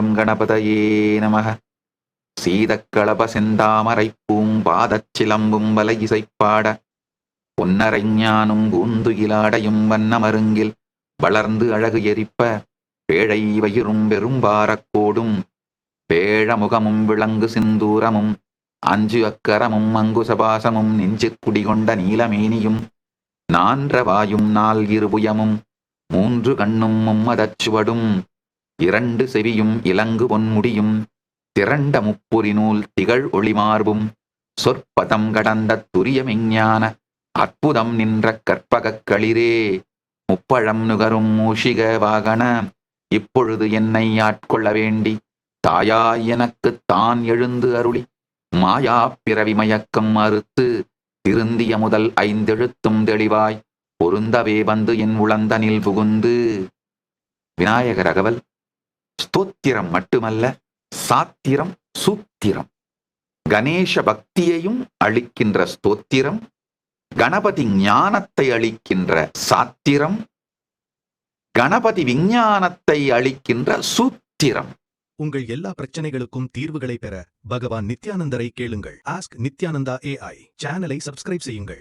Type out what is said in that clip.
கங்கம் கணபதயே நமக. சீதக்களப செந்தாமரை பூம்பாதச் சிலம்பும் இசைப்பாட. பொன்னரைஞானும் பூந்துகிலாடையும் வண்ணமருங்கில் வளர்ந்து அழகு எரிப்ப. பேழை வயிறும் பெரும்பாரக்கோடும் பேழமுகமும் விளங்கு சிந்தூரமும். அஞ்சு அக்கரமும் அங்குசபாசமும் நெஞ்சு குடிகொண்ட நீலமேனியும். நான்ற வாயும் நால் இருபுயமும். மூன்று கண்ணும் மும்மதச்சுவடும் இரண்டு செவியும் இலங்கு பொன்முடியும் திரண்ட முப்புரி நூல் திகழ் ஒளிமார்பும் சொற்பதம் கடந்த துரிய அற்புதம் நின்ற கற்பகக் களிரே. முப்பழம் நுகரும் மூஷிக வாகன இப்பொழுது என்னை ஆட்கொள்ள வேண்டி. தாயாய் எனக்குத் தான் எழுந்து அருளி. மாயா பிறவி மயக்கம் மறுத்து திருந்திய முதல் ஐந்தெழுத்தும் தெளிவாய். பொருந்தவே வந்து என் உளந்தனில் புகுந்து. விநாயகர் அகவல். ஸ்தோத்திரம் மட்டுமல்ல சாத்திரம் சூத்திரம். கணேச பக்தியையும் அளிக்கின்ற ஸ்தோத்திரம் கணபதி ஞானத்தை அளிக்கின்ற சாத்திரம் கணபதி விஞ்ஞானத்தை அளிக்கின்ற சூத்திரம். உங்கள் எல்லா பிரச்சனைகளுக்கும் தீர்வுகளை பெற பகவான் நித்யானந்தரை கேளுங்கள். ஆஸ்க் நித்யானந்தா ஏஐ சேனலை சப்ஸ்கிரைப் செய்யுங்கள்.